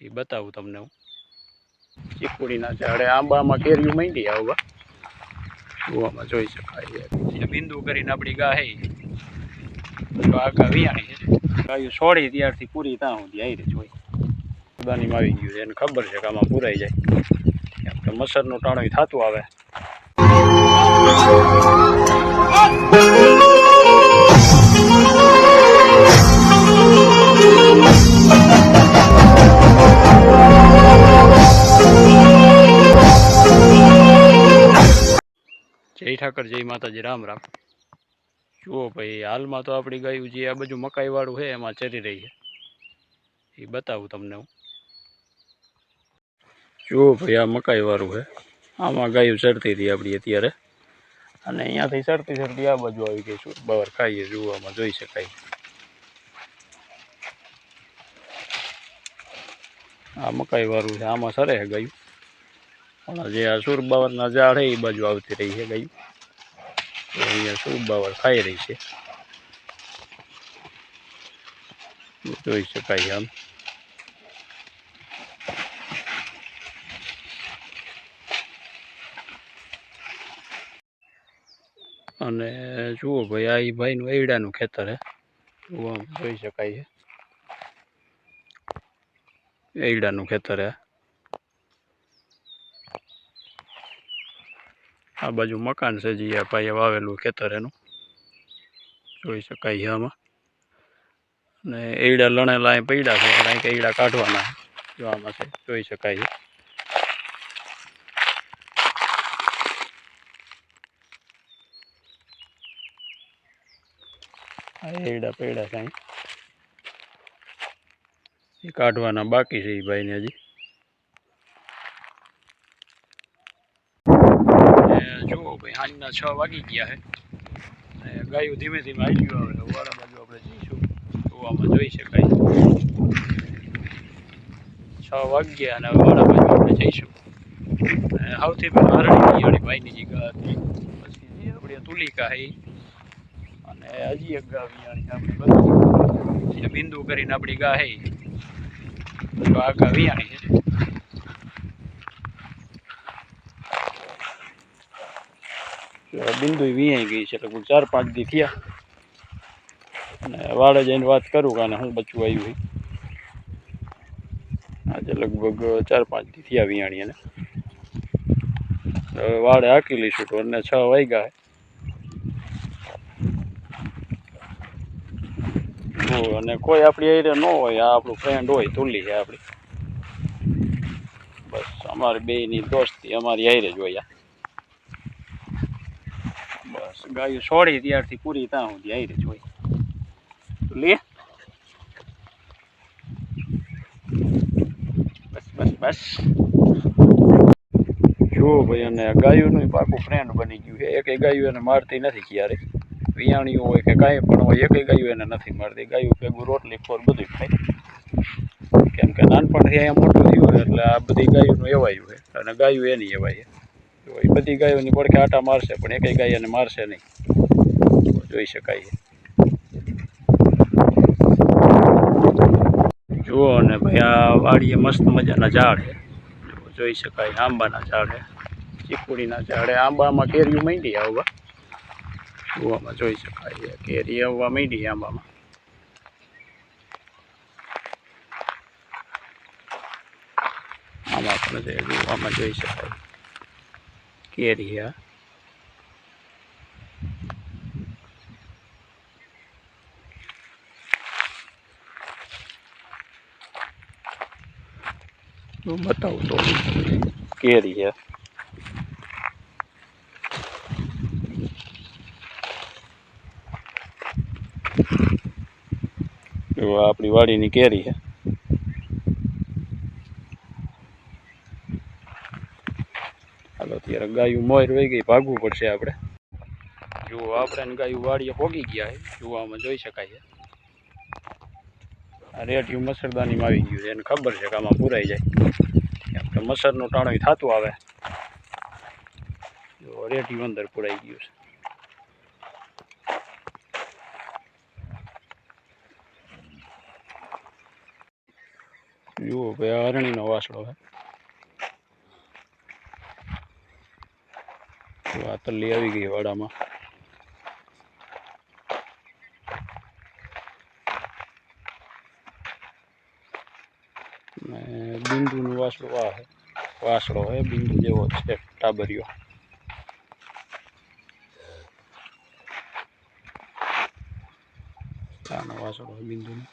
એ બતાવું તમને હું. ચીકુડીના ઝાડે આંબામાં કેરીઓ માંડી આવવા જોવામાં જોઈ શકાય બિંદુ કરીને આપણી ગાય આગા વિયાણી ગાયું છોડી ત્યારથી પૂરી ત્યાં સુધી આવી જોઈ ખુદાનીમાં આવી ગયું એને ખબર છે કે આમાં પૂરાઈ જાય. આપણે મસરનું ટાણું થતું આવે. ઠાકર, જય માતાજી, રામ રામ. જુઓ ભાઈ, હાલમાં તો આપણી ગાયું જે આ બાજુ મકાઈવાળું છે, એમાં ચરી રહી છે. એ બતાવું તમને હું. જુઓ ભાઈ, આ મકાઈ વાળું છે. આમાં ગાયું ચરતી હતી આપણી અત્યારે. અને અહીંયાથી ચડતી ચડતી આ બાજુ આવી ગઈ છું. બહાર ખાઈએ જોવામાં જોઈ શકાય. આ મકાઈવાળું છે, આમાં સરે ગાયું. પણ જે આ સુરબાવરના ઝાડ એ બાજુ આવતી રહી છે ગાયું. અહીંયા બાવળ ખાઈ રહી છે? જોઈ શકાય આમ. અને જુઓ ભાઈ, આ ભાઈનું એવડાનું ખેતર હે. જોઈ શકાય છે. એડાનું ખેતર હે. આ બાજુ મકાન છે જે ભાઈએ વાવેલું ખેતર એનું જોઈ શકાય છે આમાં. અને એડા લણેલા અહીં પડ્યા છે, પણ અહીં એડા કાઢવાના જોવામાં છે, જોઈ શકાય છે. એડા પડ્યા છે અહીં. કાઢવાના બાકી છે એ ભાઈને હજી અને જુઓ ભાઈ સાંજના છ વાગી ગયા છે અને ગાયું ધીમે ધીમે આવી ગયું આવે વાળા બાજુ આપણે જઈશું. ગોવામાં જોઈ શકાય. છ વાગ્યા અને વાળા બાજુ આપણે જઈશું. સૌથી પહેલાં હરણી પિયાળી ભાઈની જે હતી, પછી આપણે તુલિકા હઈ અને હજી એક ગા વિયાણી આપણે બધી. બિંદુ કરીને આપણી ગા હઈ આ ગા વિયાણી છે. બિંદુ વીઆઈ ગઈ છે, લગભગ ચાર, પાંચ દી થયા. અને વાડે જઈને વાત કરું કે હું બચવું આવ્યું હોય આજે લગભગ ચાર, પાંચ દી થયા વિયાણી એને હવે વાડે હાકી લઈશું તો અને છ વાગ્યા જો અને કોઈ આપણી એરિયા ન હોય, આ આપણું ફ્રેન્ડ હોય તુલી છે આપણી. બસ, અમારી બેયની દોસ્તી અમારી હારે જ હોય આ. ગાયું છોડી ત્યારથી પૂરી ત્યાં સુધી આવી જોઈ લે. બસ બસ બસ. જુઓ ભાઈ, અને ગાયુંનું પાકું ફ્રેન્ડ બની ગયું છે. એકેય ગાયું એને મારતી નથી ક્યારે. વિયાણીઓ હોય કે કાંઈ પણ હોય, એક ગાયું એને નથી મારતી. ગાયું ભેગું રોટલી, ખોર બધું ખાય. કેમ કે નાનપણથી અહીંયા મોટું થયું એટલે આ બધી ગાયોનું એવાયું છે. અને ગાયું એની એવાય તો એ બધી ગાયોની પડખે આટા મારશે, પણ એકેય ગાય એને મારશે નહીં. જોઈ શકાય જુઓ અને ભાઈ, આ વાડીએ મસ્ત મજાના ઝાડ જોઈ શકાય આંબાના ઝાડ ચીકુડીના ઝાડે આંબામાં કેરીઓ માંડી આવવા જોવામાં જોઈ શકાય કેરી આવવા માંડી આંબામાં. આમાં પણ જોવામાં જોઈ શકાય. કેરી આ હું બતાવું તો કેરી છે આપણી વાડીની કેરી છે હાલો અત્યારે ગાયું મોર વહી ગઈ, ભાગવું પડશે આપણે. જુઓ, આપણે ગાયું વાડીએ પોગી ગયા જોવામાં જોઈ શકાય આ રેટિયું મસરદાનીમાં આવી ગયું છે, એને ખબર છે કે આમાં પૂરાઈ જાય. આપણે મસરનું ટાણું થતું આવે. જો રેટિયું અંદર પૂરાઈ ગયું છે. જુઓ, ભાઈ અરણીનો વાસળો છે. તલ્લી આવી ગઈ વાડામાં. બિંદુનું વાસડો આ છે વાસળો છે બિંદુ જેવો છે, ટાબરિયો. આનો વાસળો છે બિંદુનો.